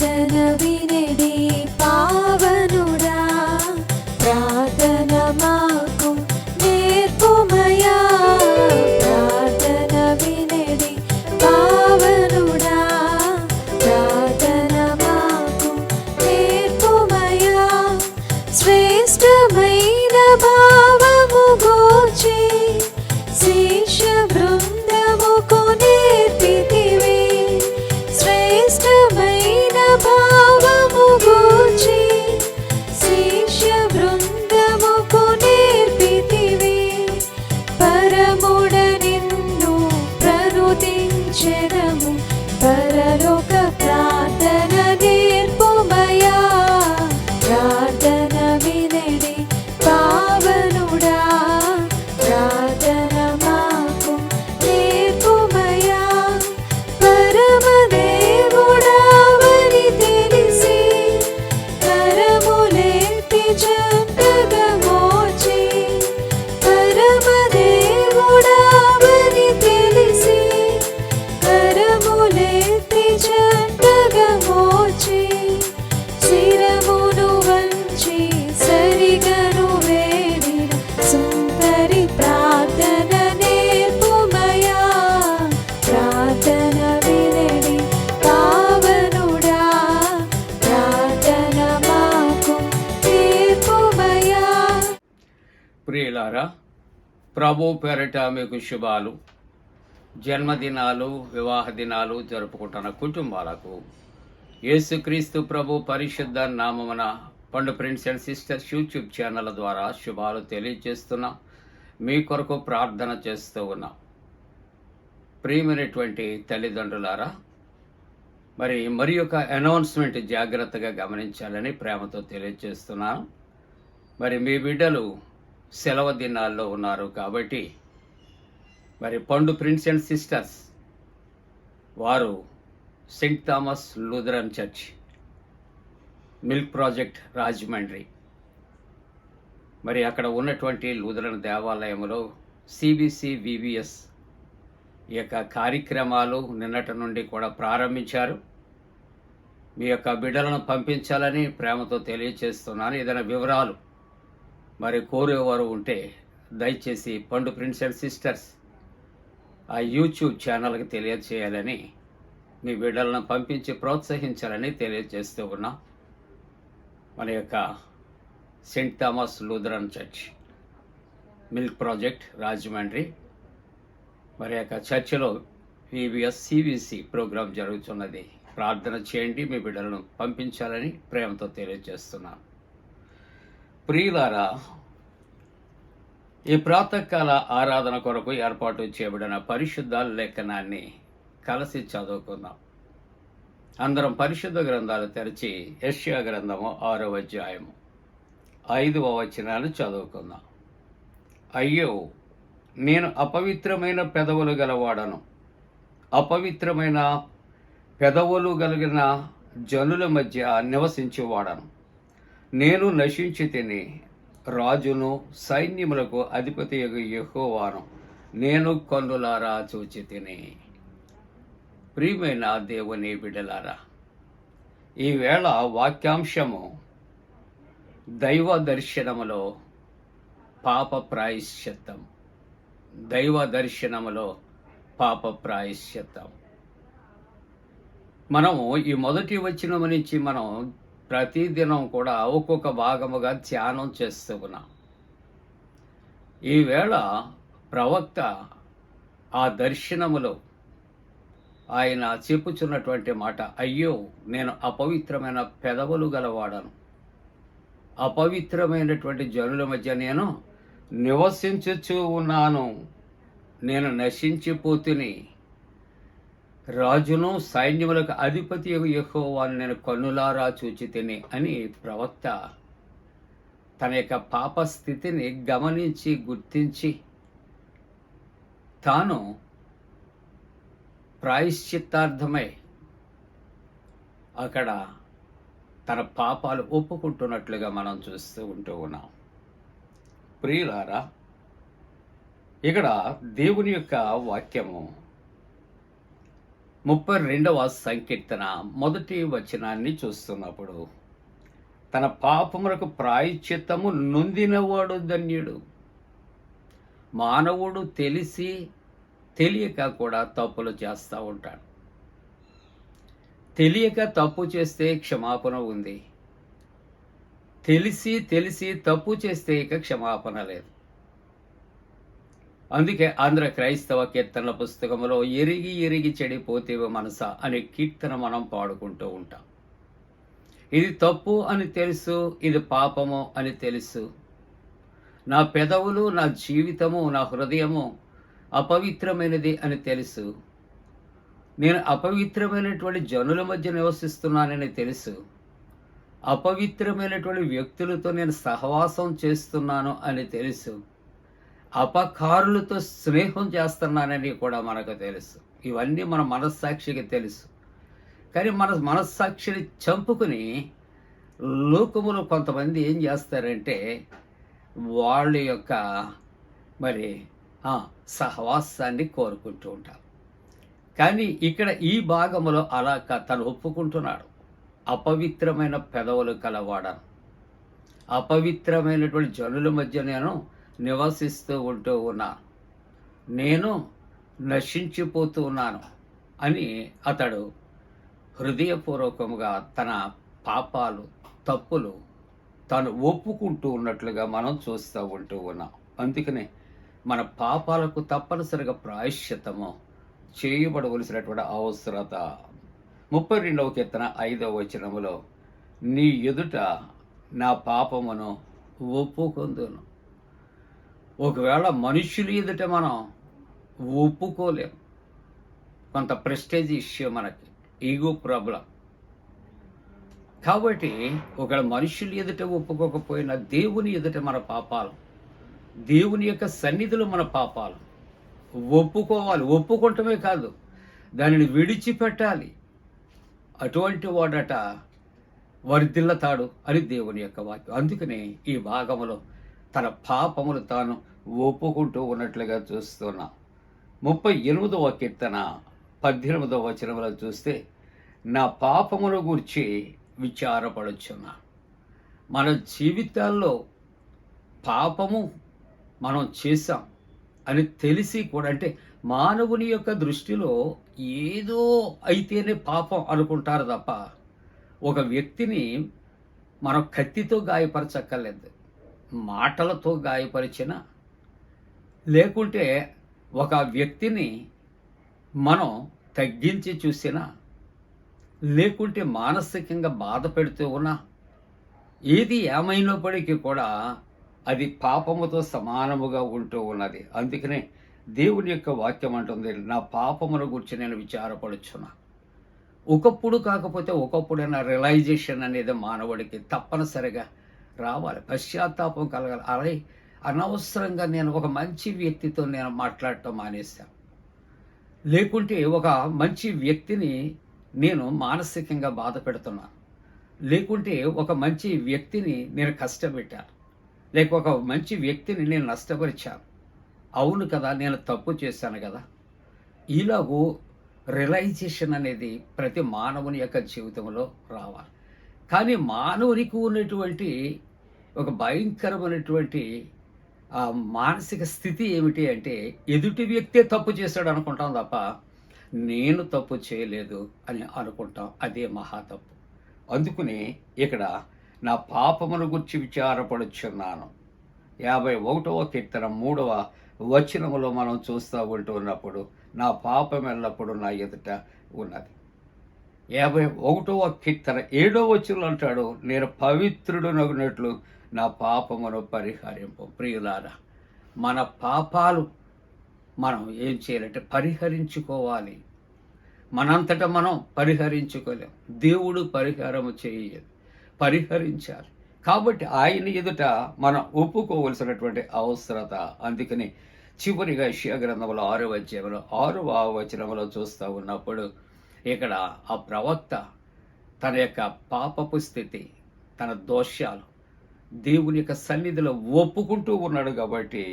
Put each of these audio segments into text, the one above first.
ప్రార్థన వినడి పావనుడా ప్రార్థన మా ప్రభు పేరట మీకు శుభాలు జన్మదినాలు వివాహ దినాలు జరుపుకుంటున్న కుటుంబాలకు. యేసుక్రీస్తు ప్రభు పరిశుద్ధ నామమున Pandu friends and sisters YouTube channel ద్వారా శుభాలు తెలియజేస్తున్నా మీ కొరకు ప్రార్థన చేస్తూ ఉన్నా. ప్రియమైనటువంటి తల్లిదండ్రులారా మరి మరి యొక్క అనౌన్స్మెంట్ జాగ్రత్తగా గమనించాలని ప్రేమతో తెలియజేస్తున్నాను. మరి మీ బిడ్డలు సెలవు దినాల్లో ఉన్నారు కాబట్టి మరి పండు ప్రిన్స్ అండ్ సిస్టర్స్ వారు Saint Thomas Lutheran church milk project Rajahmundry. మరి అక్కడ ఉన్నటువంటి లూథరన్ దేవాలయంలో సిబిసి వివిఎస్ ఈ యొక్క కార్యక్రమాలు నిన్నటి నుండి కూడా ప్రారంభించారు. మీ యొక్క బిడ్డలను పంపించాలని ప్రేమతో తెలియజేస్తున్నాను. ఏదైనా వివరాలు మరి కోరేవారు ఉంటే దయచేసి పండు ప్రిన్స్ అండ్ సిస్టర్స్ ఆ యూట్యూబ్ ఛానల్కి తెలియజేయాలని మీ బిడ్డలను పంపించి ప్రోత్సహించాలని తెలియజేస్తూ ఉన్నాం. మన యొక్క Saint Thomas Lutheran church milk project Rajahmundry మరి యొక్క చర్చిలో వివిఎస్ సిబిసి ప్రోగ్రాం జరుగుతున్నది. ప్రార్థన చేయండి మీ బిడ్డలను పంపించాలని ప్రేమతో తెలియజేస్తున్నాను ప్రియులారా ఈ ప్రాతకాల ఆరాధన కొరకు ఏర్పాటు చేయబడిన పరిశుద్ధ లేఖనాన్ని కలిసి చదువుకుందాం. అందరం పరిశుద్ధ గ్రంథాలు తెరిచి యష్యా గ్రంథము ఆరో అధ్యాయము ఐదవ వచనాలు చదువుకుందాం. అయ్యో నేను అపవిత్రమైన పెదవులు గలవాడను. అపవిత్రమైన పెదవులు కలిగిన జనుల మధ్య నివసించేవాడను. నేను నశించి తిని రాజును సైన్యములకు అధిపతి యహోవాను నేను కన్నులారా చూచి తిని ప్రియమైన దేవుని బిడ్డలారా ఈవేళ వాక్యాంశము దైవ దర్శనములో పాప ప్రాయశ్చిత్తం. దైవ దర్శనములో పాప ప్రాయశ్చిత్తం. మనము ఈ మొదటి వచ్చిన నుంచి మనం ప్రతిదినం కూడా ఒక్కొక్క భాగముగా ధ్యానం చేస్తూ ఉన్నాం. ఈవేళ ప్రవక్త ఆ దర్శనములో ఆయన చెప్పుచున్నటువంటి మాట అయ్యో నేను అపవిత్రమైన పెదవులు గలవాడను. అపవిత్రమైనటువంటి జనుల మధ్య నేను నివసించుచూ ఉన్నాను. నేను నశించిపోతుని. రాజును సైన్యములకు అధిపతి యహోవాను నేను కన్నులారా చూచి తిని అని ప్రవక్త తన యొక్క పాప స్థితిని గమనించి గుర్తించి తాను ప్రాయశ్చిత్తార్థమై అక్కడ తన పాపాలు ఒప్పుకుంటున్నట్లుగా మనం చూస్తూ ఉంటూ ఉన్నాం. ప్రియులారా ఇక్కడ దేవుని యొక్క వాక్యము ముప్పై రెండవ సంకీర్తన మొదటి వచనాన్ని చూస్తున్నప్పుడు తన పాపములకు ప్రాయశ్చిత్తము నొందినవాడు ధన్యుడు. మానవుడు తెలిసి తెలియక కూడా తప్పులు చేస్తూ ఉంటాడు. తెలియక తప్పు చేస్తే క్షమాపణ ఉంది. తెలిసి తెలిసి తప్పు చేస్తే ఇక క్షమాపణ లేదు. అందుకే ఆంధ్ర క్రైస్తవ కీర్తనల పుస్తకంలో ఎరిగి ఎరిగి చెడిపోతే మనస అనే కీర్తన మనం పాడుకుంటూ ఉంటాం. ఇది తప్పు అని తెలుసు ఇది పాపము అని తెలుసు. నా పెదవులు నా జీవితము నా హృదయము అపవిత్రమైనది అని తెలుసు. నేను అపవిత్రమైనటువంటి జనుల మధ్య నివసిస్తున్నానని తెలుసు. అపవిత్రమైనటువంటి వ్యక్తులతో నేను సహవాసం చేస్తున్నాను అని తెలుసు. అపకారులతో స్నేహం చేస్తున్నానని కూడా మనకు తెలుసు. ఇవన్నీ మన మనస్సాక్షికి తెలుసు. కానీ మన మనస్సాక్షిని చంపుకుని లోకములు కొంతమంది ఏం చేస్తారంటే వాళ్ళ యొక్క మరి సహవాసాన్ని కోరుకుంటూ ఉంటారు. కానీ ఇక్కడ ఈ భాగంలో అలా తను ఒప్పుకుంటున్నాడు. అపవిత్రమైన పెదవులు కలవాడను. అపవిత్రమైనటువంటి జనుల మధ్య నేను నివసిస్తూ ఉంటూ ఉన్నా. నేను నశించిపోతూ ఉన్నాను అని అతడు హృదయపూర్వకముగా తన పాపాలు తప్పులు తాను ఒప్పుకుంటూ ఉన్నట్లుగా మనం చూస్తూ ఉంటూ ఉన్నాం. అందుకనే మన పాపాలకు తప్పనిసరిగా ప్రాయశ్చితము చేయబడవలసినటువంటి అవసరత. ముప్పై రెండవ కీర్తన ఐదవ వచనములో నీ ఎదుట నా పాపమును ఒప్పుకొందును. ఒకవేళ మనుషులు ఎదుట మనం ఒప్పుకోలేం. కొంత ప్రెస్టేజ్ ఇష్యూ మనకి. Ego problem. కాబట్టి ఒకవేళ మనుషులు ఎదుట ఒప్పుకోకపోయినా దేవుని ఎదుట మన పాపాలు. దేవుని యొక్క సన్నిధిలో మన పాపాలు. ఒప్పుకోవాలి. ఒప్పుకోవటమే కాదు. దానిని విడిచిపెట్టాలి. అటువంటి వాడట వర్ధిల్లతాడు అని దేవుని యొక్క వాక్యం. అందుకనే ఈ భాగములో తన పాపములు తాను ఒప్పుకుంటూ ఉన్నట్లుగా చూస్తున్నాం. ముప్పై ఎనిమిదవ కీర్తన పద్దెనిమిదవ వచనంలో చూస్తే నా పాపమును గురించి విచారపడుచున్నా. మన జీవితాల్లో పాపము మనం చేశాం అని తెలిసి కూడా అంటే మానవుని యొక్క దృష్టిలో ఏదో అయితేనే పాపం అనుకుంటారు తప్ప ఒక వ్యక్తిని మనం కత్తితో గాయపరచక్కర్లేదు. మాటలతో గాయపరిచిన లేకుంటే ఒక వ్యక్తిని మనం తగ్గించి చూసినా లేకుంటే మానసికంగా బాధ పెడుతూ ఉన్నా ఏది ఏమైనప్పటికీ కూడా అది పాపముతో సమానముగా ఉంటూ ఉన్నది. అందుకనే దేవుని యొక్క వాక్యం అంటుంది నా పాపమును గురించి నేను విచారపడుచున్నా. ఒకప్పుడు కాకపోతే ఒకప్పుడైనా రియలైజేషన్ అనేది మానవుడికి తప్పనిసరిగా రావాలి. పశ్చాత్తాపం కలగాలి. అలాగే అనవసరంగా నేను ఒక మంచి వ్యక్తితో నేను మాట్లాడటం మానేశాను లేకుంటే ఒక మంచి వ్యక్తిని నేను మానసికంగా బాధ పెడుతున్నాను లేకుంటే ఒక మంచి వ్యక్తిని నేను కష్టపెట్టాను లేక ఒక మంచి వ్యక్తిని నేను నష్టపరిచాను అవును కదా నేను తప్పు చేశాను కదా. ఇలాగూ రియలైజేషన్ అనేది ప్రతి మానవుని యొక్క జీవితంలో రావాలి. కానీ మానవునికి ఉన్నటువంటి ఒక భయంకరమైనటువంటి మానసిక స్థితి ఏమిటి అంటే ఎదుటి వ్యక్తే తప్పు చేశాడు అనుకుంటాం తప్ప నేను తప్పు చేయలేదు అని అనుకుంటాం. అదే మహా తప్పు. అందుకుని ఇక్కడ నా పాపమును గురించి విచారపడుచున్నాను. యాభై ఒకటవ కీర్తన మూడవ వచనములో మనం చూస్తూ ఉంటున్నప్పుడు నా పాపం ఎల్లప్పుడు నా ఎదుట ఉన్నది. యాభై ఒకటవ కీర్తన ఏడవ వచ్చిన అంటాడు నేను పవిత్రుడు నగినట్లు నా పాపమును పరిహరింపు ప్రియులారా మన పాపాలు మనం ఏం చేయాలంటే పరిహరించుకోవాలి. మనంతటా మనం పరిహరించుకోలేం. దేవుడు పరిహారం చేయాలి పరిహరించాలి. కాబట్టి ఆయన ఎదుట మనం ఒప్పుకోవలసినటువంటి అవసరత. అందుకని చివరిగా శివ గ్రంథంలో ఆరో అధ్యాయంలో ఆరవ వచనంలో చూస్తూ ఉన్నప్పుడు ఇక్కడ ఆ ప్రవక్త తన యొక్క పాపపు స్థితి తన దోషాలు దేవుని యొక్క సన్నిధిలో ఒప్పుకుంటూ ఉన్నాడు కాబట్టి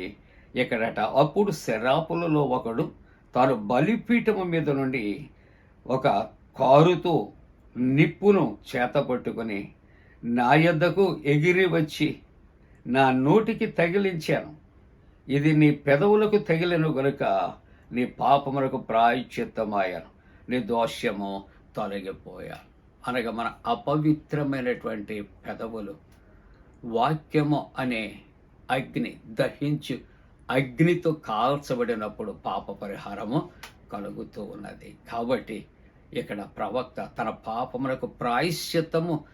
ఇక్కడట అప్పుడు శరాపులలో ఒకడు తాను బలిపీఠము మీద నుండి ఒక కారుతో నిప్పును చేతపట్టుకొని నా యొద్దకు ఎగిరి వచ్చి నా నోటికి తగిలించాను. ఇది నీ పెదవులకు తగిలిన గనుక నీ పాపములకు ప్రాయశ్చిత్తమాయాను నిర్దోష్యము తొలగిపోయా. అనగా మన అపవిత్రమైనటువంటి పెదవులు వాక్యము అనే అగ్ని దహించి అగ్నితో కాల్చబడినప్పుడు పాప పరిహారము కలుగుతూ ఉన్నది. కాబట్టి ఇక్కడ ప్రవక్త తన పాపములకు ప్రాయశ్చిత్తము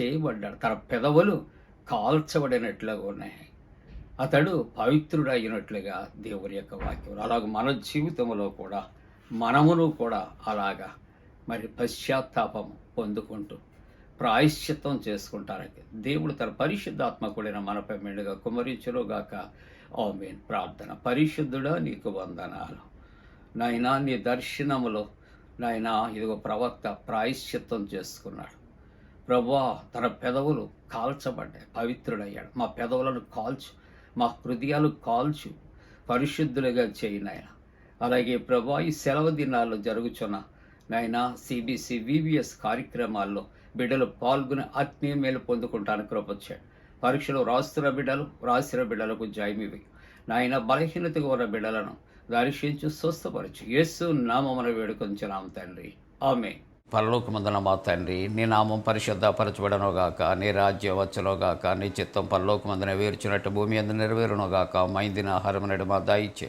చేయబడ్డాడు. తన పెదవులు కాల్చబడినట్లుగా ఉన్నాయి. అతడు పవిత్రుడు అయినట్లుగా దేవుని యొక్క వాక్యం అలాగే మన జీవితంలో కూడా మనమును కూడా అలాగా మరి పశ్చాత్తాపం పొందుకుంటూ ప్రాయశ్చిత్తం చేసుకుంటానికి దేవుడు తన పరిశుద్ధాత్మ కూడిన మనపై మెండుగా కుమరించునుగాక. ఆమెన్. ప్రార్థన. పరిశుద్ధుడా నీకు వందనాలు. నాయనా నీ దర్శనములో నాయనా ఇదిగో ప్రవక్త ప్రాయశ్చిత్తం చేసుకున్నాడు. ప్రభా తన పెదవులు కాల్చబడ్డాయి పవిత్రుడయ్యాడు. మా పెదవులను కాల్చు మా హృదయాలు కాల్చు పరిశుద్ధులుగా చేయి నాయన. అలాగే ప్రభా ఈ సెలవు దినాల్లో జరుగుచున్న నాయన సిబిసి వివిఎస్ కార్యక్రమాల్లో బిడ్డలు పాల్గొని ఆత్మీయ మేలు పొందుకుంటానికి కృపొచ్చాడు. పరీక్షలు రాస్తున్న బిడ్డలు రాసిన బిడ్డలకు జయమివి నాయన బలహీనతగా ఉన్న బిడ్డలను దర్శించు స్వస్థపరచు. యేసు నామమున వేడుకొంచున్నాం తండ్రి. ఆమె పరలోకమందున మా తండ్రి నీ నామం పరిశుద్ధపరచబడనుగాక నీ రాజ్యం వచ్చునుగాక నీ చిత్తం పరలోకమందున వేర్చినట్టు భూమి అందు నెరవేరునుగాక మైందిన ఆహారం నడు మా దాయిచ్చే